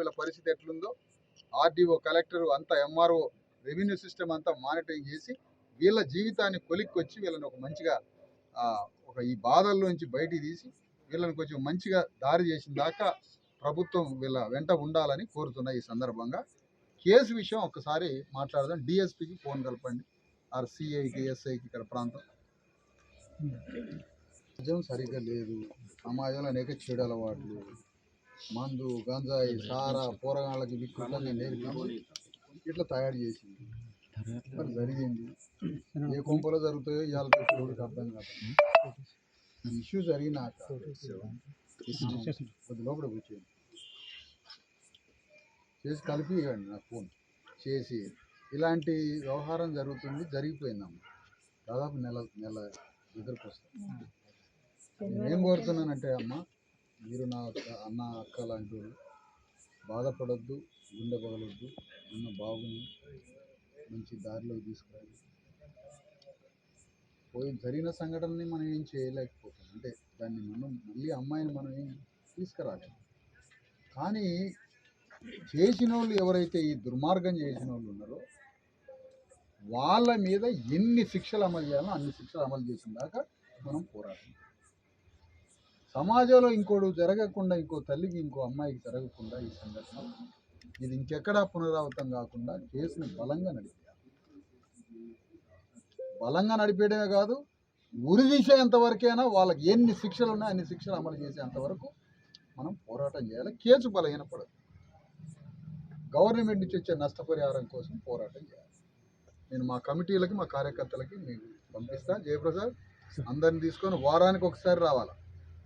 వీళ్ళ పరిస్థితి ఎట్లుందో ఆర్డీఓ కలెక్టర్ అంతా ఎంఆర్ఓ రెవెన్యూ సిస్టమ్ అంతా మానిటరింగ్ చేసి వీళ్ళ జీవితాన్ని కొలిక్కొచ్చి వీళ్ళని ఒక మంచిగా ఒక ఈ బాధల్లోంచి బయటికి తీసి వీళ్ళని కొంచెం మంచిగా దారి చేసిన దాకా ప్రభుత్వం వీళ్ళ వెంట ఉండాలని కోరుతున్నాయి ఈ సందర్భంగా. కేసు విషయం ఒక్కసారి మాట్లాడదాం. డిఎస్పికి ఫోన్ కలపండి. ఆర్ సిఐకి ఎస్ఐకి ఇక్కడ ప్రాంతం. నిజం సరిగ్గా లేదు సమాజంలో అనేక చెడు అలవాట్లు. మందు గంజాయి సారా పోరగాళ్ళకి వికృతంగా నేర్పించి ఇట్లా తయారు చేసింది. మరి జరిగింది. ఏ కొంపలో జరుగుతాయో ఇవాళ చూసేవాడికి అర్థం కాదు. ఇష్యూ జరిగినాక కొద్ది లోపల కూర్చోండి. చేసి కలిపి ఇవ్వండి నా ఫోన్. చేసి ఇలాంటి వ్యవహారం జరుగుతుంది జరిగిపోయిందమ్మ. దాదాపు నెల నెల దగ్గరకు వస్తాం. నేనేం కోరుతున్నానంటే అమ్మ మీరు నా అక్క- అన్న అక్క లాంటి బాధపడొద్దు గుండె పగలొద్దు అన్న బాగుంది మంచి దారిలోకి తీసుకురండి. పోయి జరిగిన సంఘటనని మనం ఏం చేయలేకపోతాం అంటే దాన్ని మనం మళ్ళీ అమ్మాయిని మనం ఏం తీసుకురాలి. కానీ చేసిన వాళ్ళు ఎవరైతే ఈ దుర్మార్గం చేసిన వాళ్ళు ఉన్నారో వాళ్ళ మీద ఎన్ని శిక్షలు అమలు చేయాలో అన్ని శిక్షలు అమలు చేసిన దాకా మనం పోరాటం సమాజంలో ఇంకోడు జరగకుండా ఇంకో తల్లికి ఇంకో అమ్మాయికి జరగకుండా ఈ సంఘటన ఇది ఇంకెక్కడా పునరావృతం కాకుండా కేసుని బలంగా నడిపేయాలి. బలంగా నడిపేయడమే కాదు ఉరి తీసేంత వరకైనా వాళ్ళకి ఎన్ని శిక్షలు ఉన్నాయో అన్ని శిక్షలు అమలు చేసేంత వరకు మనం పోరాటం చేయాలి. కేసు బలహీనపడదు. గవర్నమెంట్ నుంచి వచ్చే నష్టపరిహారం కోసం పోరాటం చేయాలి. నేను మా కమిటీలకి మా కార్యకర్తలకి మీకు పంపిస్తాను జయప్రసాద్ అందరిని తీసుకొని వారానికి ఒకసారి రావాలి?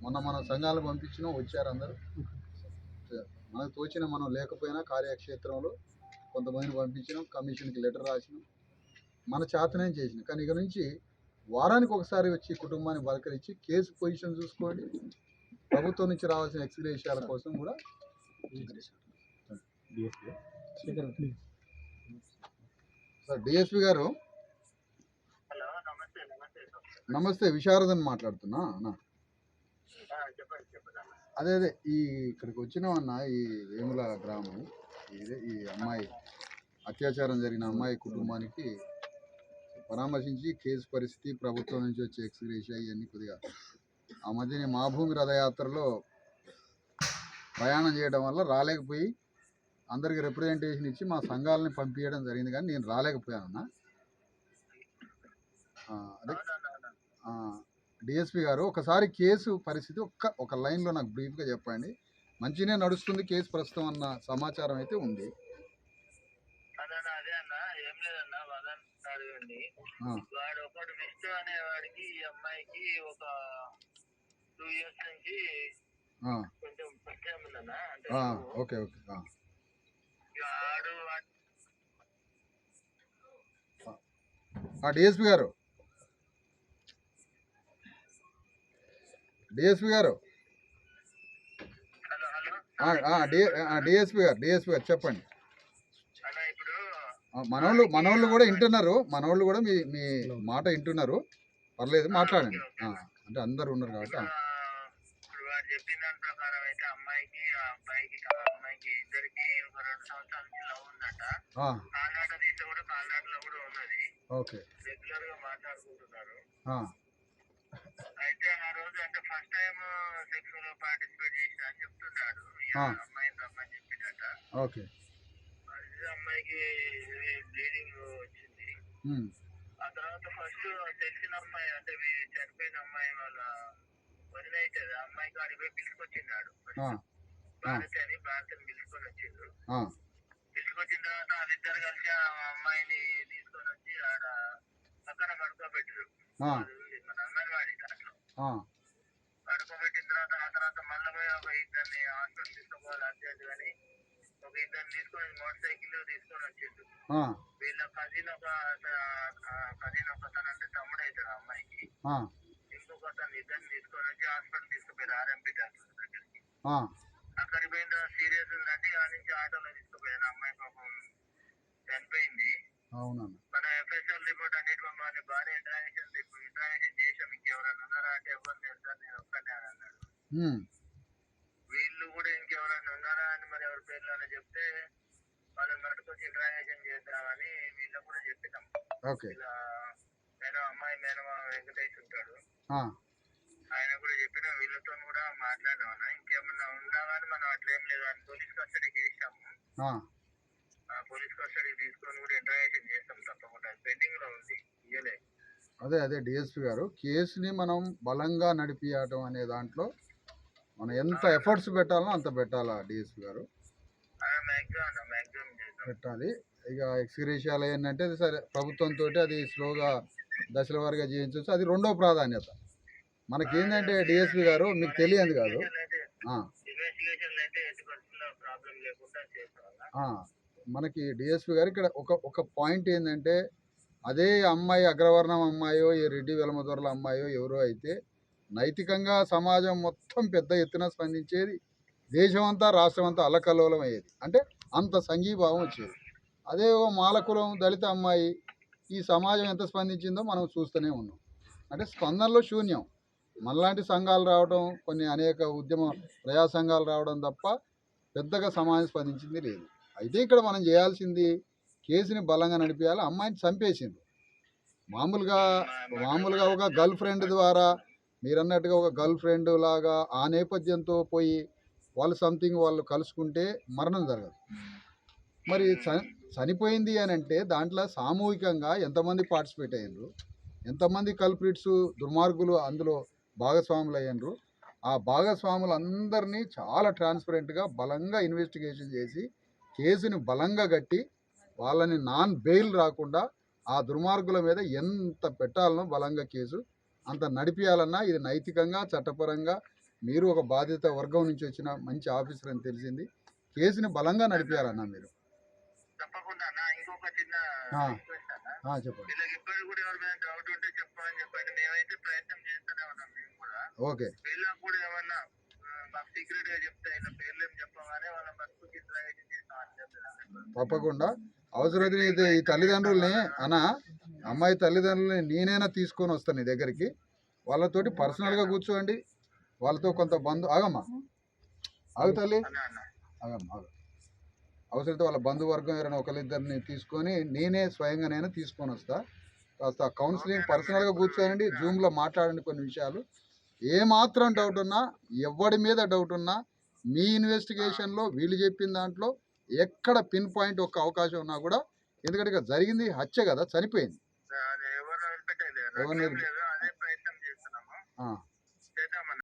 మొన్న మన సంఘాలను పంపించినాం వచ్చారు అందరూ. మనకు తోచిన మనం లేకపోయినా కార్యక్షేత్రంలో కొంతమందిని పంపించినాం కమిషన్కి లెటర్ రాసినాం. మన చేతనేం చేసినాం. కానీ ఇక నుంచి వారానికి ఒకసారి వచ్చి కుటుంబాన్ని బలకరించి కేసు పొజిషన్ చూసుకోండి. ప్రభుత్వం నుంచి రావాల్సిన ఎక్స్గ్రేషియాల కోసం కూడా సార్ డిఎస్పి గారు. నమస్తే విశారదన్ మాట్లాడుతున్నా అన్న ఆ, చెప్పండి చెప్పండి అన్న అదే అదే ఈ ఇక్కడికి వచ్చినామన్న ఈ వేముల గ్రామం ఇదే ఈ అమ్మాయి అత్యాచారం జరిగిన అమ్మాయి కుటుంబానికి పరామర్శించి కేసు పరిస్థితి ప్రభుత్వం నుంచి వచ్చే ఎక్స్గ్రేషియా ఇవన్నీ కొద్దిగా ఆ మధ్యనే మా భూమి రథయాత్రలో ప్రయాణం చేయడం వల్ల రాలేకపోయి అందరికి రిప్రజెంటేషన్ ఇచ్చి మా సంఘాలని పంపించడం జరిగింది కానీ నేను రాలేకపోయానన్నా. అదే డిఎస్పి గారు ఒకసారి కేసు పరిస్థితి ఒక్క ఒక లైన్లో నాకు బ్రీఫ్గా చెప్పండి. మంచిగానే నడుస్తుంది కేసు ప్రస్తుతం అన్న సమాచారం అయితే ఉంది. వాడు ఒకటి అనే వాడికి ఈ అమ్మాయికి ఒక టూ ఇయర్స్ నుంచి ఆ, కొంచెం పరిచయం ఉందన్న అంటే ఆ, ఓకే డిఎస్పి గారు డిఎస్పి గారు. డిఎస్పి గారు డిఎస్పి గారు చెప్పండి. మనోళ్ళు మనోళ్ళు కూడా వింటున్నారు. మనోళ్ళు కూడా మీ మీ మాట వింటున్నారు. పర్లేదు మాట్లాడండి. అంటే అందరు ఉన్నారు కాబట్టి చెప్పిన దాని ప్రకారం అయితే అమ్మాయికి అబ్బాయికి అమ్మాయికి ఇద్దరికి ఒక రెండు సంవత్సరాల నుంచి లవ్ ఉందట. తీస్తే కూడా కూడా ఉన్నది రెగ్యులర్గా మాట్లాడుకుంటున్నారు. అయితే ఆ రోజు అంటే ఫస్ట్ టైం సెక్స్లో పార్టిసిపేట్ చేసిన అని చెప్తున్నాడు. అమ్మాయి అమ్మాయి చెప్పినట్ట. ఓకే. అమ్మాయికి బ్లీడింగ్ వచ్చింది. ఆ తర్వాత ఫస్ట్ తెలిసిన అమ్మాయి అంటే వీ- చనిపోయిన అమ్మాయి వాళ్ళ ఆ అమ్మాయి కాడికి పోయి పిలుచుకొచ్చిన్నాడు భారతి అని భారతిని పిలుచుకొని వచ్చిండు. ఆ, పిలుచుకొచ్చిన తర్వాత వాళ్ళిద్దరు కలిసి ఆ అమ్మాయిని తీసుకొని వచ్చి ఆడ పక్కన పడుకోబెట్టారు ఆ, పడుకోబెట్టిన తర్వాత ఆ. తర్వాత మళ్ళీ పోయి ఒక ఇద్దరిని హాస్పిటల్ తీసుకోవాలి అర్జెంట్ కానీ ఒక ఇద్దరిని తీసుకొని మోటార్ సైకిల్ తీసుకొని వీళ్ళ కజిన్ ఒక కజిన్ ఒక తన అంటే తమ్ముడు అవుతాడు అమ్మాయికి ఆ, ఇంకొక తను ఇద్దరిని తీసుకొని వచ్చి హాస్పిటల్ తీసుకుపోయారు ఆర్ఎంపీ డాక్టర్ దగ్గరికి అక్కడికి పోయిన తర్వాత సీరియస్ ఉందంటే ఆ నుంచి ఆటోలో తీసుకుపోయారు అమ్మాయి పాపం చనిపోయింది. అవునన్న. ఎఫ్ఎస్ఎల్ రిపోర్ట్ అన్నిటి మమ్మల్ని బాగానే ఇంట్రాక్షన్ ఇంట్రాక్షన్ చేసాం ఇంకెవరైనా ఉన్నారా అంటే ఎవరు లేరు సార్ నేను ఒక్కనే అని అన్నాడు. వీళ్ళు కూడా ఇంకెవరైనా ఉన్నారా అని మరి ఎవరి పేర్లోనే చెప్తే వాళ్ళని పట్టుకొచ్చి ఇంట్రాగేషన్ చేద్దామని వీళ్ళు కూడా చెప్పినాం. ఓకే. ఇలా మేనమా అమ్మాయి మేనమా వెంకటేష్ ఉంటాడు. ఆయన కూడా చెప్పిన వీళ్ళతో కూడా మాట్లాడినాం అన్న ఇంకేమన్నా ఉన్నా కానీ మనం అట్లేం లేదు అని పోలీస్ కస్టడీకి వేసాము ఆ, ఆ పోలీస్ కస్టడీ తీసుకొని కూడా ఇంటరాగేషన్ చేస్తాం తప్పకుండా పెండింగ్లో ఉంది ఇయ్యలే అదే అదే డిఎస్పి గారు. కేసుని మనం బలంగా నడిపియటం అనే దాంట్లో మనం ఎంత ఎఫర్ట్స్ పెట్టాలో అంత పెట్టాలా డిఎస్పి గారు. పెట్టాలి. ఇక ఎక్స్గ్రేషియాలు ఏంటంటే అది సరే ప్రభుత్వంతో అది స్లోగా దశల వారీగా చేయించవచ్చు. అది రెండో ప్రాధాన్యత. మనకి ఏంటంటే డిఎస్పి గారు మీకు తెలియదు కాదు. మనకి డిఎస్పి గారు ఇక్కడ ఒక ఒక పాయింట్ ఏంటంటే అదే అమ్మాయి అగ్రవర్ణం అమ్మాయో ఈ రెడ్డి వెలమదొరల అమ్మాయో ఎవరో అయితే నైతికంగా సమాజం మొత్తం పెద్ద ఎత్తున స్పందించేది దేశమంతా రాష్ట్రమంతా అల్లకల్లోలం అయ్యేది. అంటే అంత సంఘీభావం వచ్చేది. అదే ఓ మాలకులం దళిత అమ్మాయి ఈ సమాజం ఎంత స్పందించిందో మనం చూస్తూనే ఉన్నాం. అంటే స్పందనలో శూన్యం. మనలాంటి సంఘాలు రావడం కొన్ని అనేక ఉద్యమ ప్రజా సంఘాలు రావడం తప్ప పెద్దగా సమాజం స్పందించింది లేదు. అయితే ఇక్కడ మనం చేయాల్సింది కేసుని బలంగా నడిపించాలి అమ్మాయిని చంపేసింది. మామూలుగా మామూలుగా ఒక గర్ల్ ఫ్రెండ్ ద్వారా మీరన్నట్టుగా ఒక గర్ల్ ఫ్రెండ్ లాగా ఆ నేపథ్యంతో పోయి వాళ్ళు సంథింగ్ వాళ్ళు కలుసుకుంటే మరణం జరగదు. మరి చ- చనిపోయింది అని అంటే దాంట్లో సామూహికంగా ఎంతమంది పార్టిసిపేట్ అయ్యారు ఎంతమంది కల్ప్రిట్స్ దుర్మార్గులు అందులో భాగస్వాములు అయ్యారు ఆ భాగస్వాములు అందరినీ చాలా ట్రాన్స్పరెంట్గా బలంగా ఇన్వెస్టిగేషన్ చేసి కేసుని బలంగా కట్టి వాళ్ళని నాన్ బెయిల్ రాకుండా ఆ దుర్మార్గుల మీద ఎంత పెట్టాలనో బలంగా కేసు. అంత నడిపియాలన్నా ఇది నైతికంగా చట్టపరంగా మీరు ఒక బాధిత వర్గం నుంచి వచ్చిన మంచి ఆఫీసర్ అని తెలిసింది. కేసుని బలంగా నడిపియాలన్నా మీరు. చెప్పండి. ఓకే. తప్పకుండా. అవసరమైతే ఈ తల్లిదండ్రుల్ని అన్న అమ్మాయి తల్లిదండ్రుల్ని నేనైనా తీసుకొని వస్తాను నీ దగ్గరికి. వాళ్ళతోటి పర్సనల్గా కూర్చోండి. వాళ్ళతో కొంత బంధు ఆగమ్మా. ఆగు తల్లి. ఆగమ్మా ఆగు. అవసరమైతే వాళ్ళ బంధువర్గం ఎవరైనా ఒకరిద్దరిని తీసుకొని నేనే స్వయంగా నేను తీసుకొని వస్తా. కాస్త కౌన్సిలింగ్ పర్సనల్గా కూర్చోనండి. జూమ్లో మాట్లాడండి కొన్ని విషయాలు. ఏమాత్రం డౌట్ ఉన్నా ఎవడి మీద డౌట్ ఉన్నా మీ ఇన్వెస్టిగేషన్లో వీళ్ళు చెప్పిన దాంట్లో ఎక్కడ పిన్ పాయింట్ ఒక అవకాశం ఉన్నా కూడా ఎందుకంటే ఇక జరిగింది హత్య కదా చనిపోయింది. అది ఎవరు